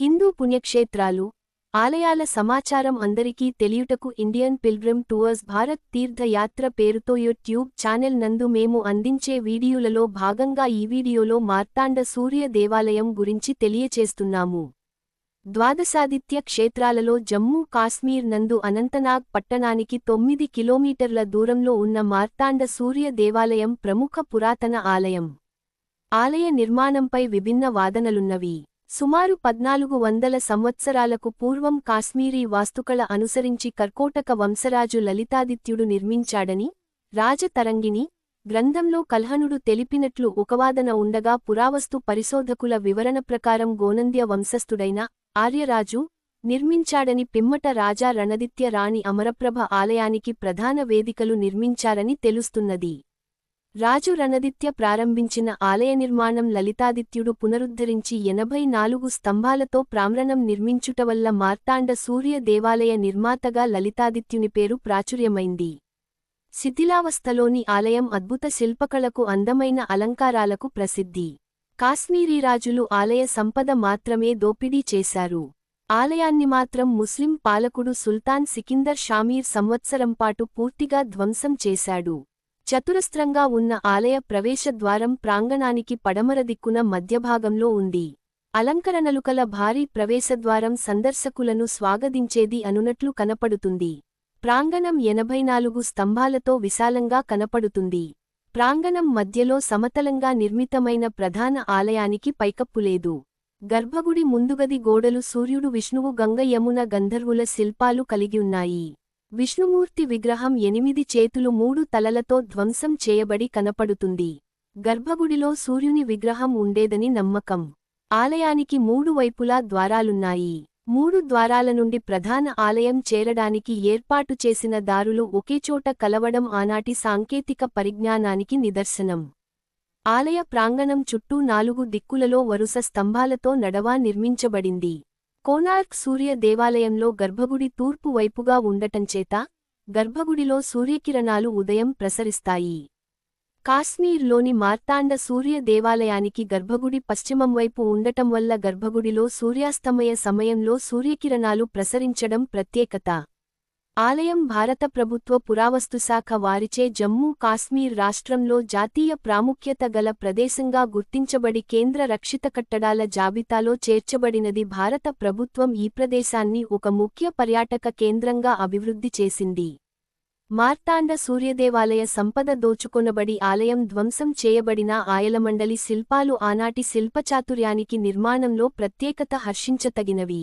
హిందూ పుణ్యక్షేత్రాలు ఆలయాల సమాచారం అందరికీ తెలియుటకు ఇండియన్ పిల్గ్రిమ్ టూర్స్ భారత్ తీర్థయాత్ర పేరుతో యూట్యూబ్ ఛానెల్ నందు మేము అందించే వీడియోలలో భాగంగా ఈ వీడియోలో మార్తాండ సూర్య దేవాలయం గురించి తెలియచేస్తున్నాము. ద్వాదశాదిత్య క్షేత్రాలలో జమ్మూ కాశ్మీర్ నందు అనంతనాగ్ పట్టణానికి తొమ్మిది కిలోమీటర్ల దూరంలో ఉన్న మార్తాండ సూర్య దేవాలయం ప్రముఖ పురాతన ఆలయం. ఆలయ నిర్మాణంపై విభిన్న వాదనలున్నవి. సుమారు పద్నాలుగు వందల సంవత్సరాలకు పూర్వం కాశ్మీరీ వాస్తుకళ అనుసరించి కర్కోటక వంశరాజు లలితాదిత్యుడు నిర్మించాడని రాజతరంగిణి గ్రంథంలో కల్హనుడు తెలిపినట్లు ఒకవాదన ఉండగా పురావస్తు పరిశోధకుల వివరణ ప్రకారం గోనంద్య వంశస్థుడైన ఆర్యరాజు నిర్మించాడని పిమ్మట రాజా రణదిత్య రాణి అమరప్రభ ఆలయానికి ప్రధాన వేదికలు నిర్మించారని తెలుస్తున్నది. రాజు రణదిత్య ప్రారంభించిన ఆలయ నిర్మాణం లలితాదిత్యుడు పునరుద్ధరించి ఎనభై నాలుగు స్తంభాలతో ప్రామ్రణం నిర్మించుటవల్ల మార్తాండ సూర్య దేవాలయ నిర్మాతగా లలితాదిత్యుని పేరు ప్రాచుర్యమైంది. శిథిలావస్థలోని ఆలయం అద్భుత శిల్పకళకు అందమైన అలంకారాలకు ప్రసిద్ధి. కాశ్మీరీ రాజులు ఆలయ సంపద మాత్రమే దోపిడీ చేశారు. ఆలయాన్ని మాత్రం ముస్లిం పాలకుడు సుల్తాన్ సికిందర్ షామీర్ సంవత్సరంపాటు పూర్తిగా ధ్వంసం చేశాడు. చతురస్త్రంగా ఉన్న ఆలయ ప్రవేశద్వారం ప్రాంగణానికి పడమర దిక్కున మధ్యభాగంలో ఉంది. అలంకరణలు కల భారీ ప్రవేశద్వారం సందర్శకులను స్వాగతించేది అనునట్లు కనపడుతుంది. ప్రాంగణం ఎనభై నాలుగు స్తంభాలతో విశాలంగా కనపడుతుంది. ప్రాంగణం మధ్యలో సమతలంగా నిర్మితమైన ప్రధాన ఆలయానికి పైకప్పులేదు గర్భగుడి ముందుగది గోడలు సూర్యుడు విష్ణువు గంగ యమున గంధర్వుల శిల్పాలు కలిగియున్నాయి విష్ణుమూర్తి విగ్రహం ఎనిమిది చేతులు మూడు తలలతో ధ్వంసం చేయబడి కనపడుతుంది. గర్భగుడిలో సూర్యుని విగ్రహం ఉండేదని నమ్మకం. ఆలయానికి మూడు వైపులా ద్వారాలున్నాయి. మూడు ద్వారాల నుండి ప్రధాన ఆలయం చేరడానికి ఏర్పాటు చేసిన దారులు ఒకేచోట కలవడం ఆనాటి సాంకేతిక పరిజ్ఞానానికి నిదర్శనం. ఆలయ ప్రాంగణం చుట్టూ నాలుగు దిక్కులలో వరుస స్తంభాలతో నడవా నిర్మించబడింది. కోనార్క్ సూర్య దేవాలయంలో గర్భగుడి తూర్పు వైపుగా ఉండటంచేత గర్భగుడిలో సూర్యకిరణాలు ఉదయం ప్రసరిస్తాయి. కాశ్మీర్లోని మార్తాండ సూర్య దేవాలయానికి గర్భగుడి పశ్చిమం వైపు ఉండటం వల్ల గర్భగుడిలో సూర్యాస్తమయ సమయంలో సూర్యకిరణాలు ప్రసరించడం ప్రత్యేకత. ఆలయం భారత ప్రభుత్వ పురావస్తుశాఖ వారిచే జమ్మూ కాశ్మీర్ రాష్ట్రంలో జాతీయ ప్రాముఖ్యత గల ప్రదేశంగా గుర్తించబడి కేంద్ర రక్షిత కట్టడాల జాబితాలో చేర్చబడినది భారత ప్రభుత్వం ఈ ప్రదేశాన్ని ఒక ముఖ్య పర్యాటక కేంద్రంగా అభివృద్ధి చేసింది. మార్తాండ సూర్యదేవాలయ సంపద దోచుకొనబడి ఆలయం ధ్వంసం చేయబడిన ఆయలమండలి శిల్పాలు ఆనాటి శిల్పచాతుర్యానికి నిర్మాణంలో ప్రత్యేకత హర్షించతగినవి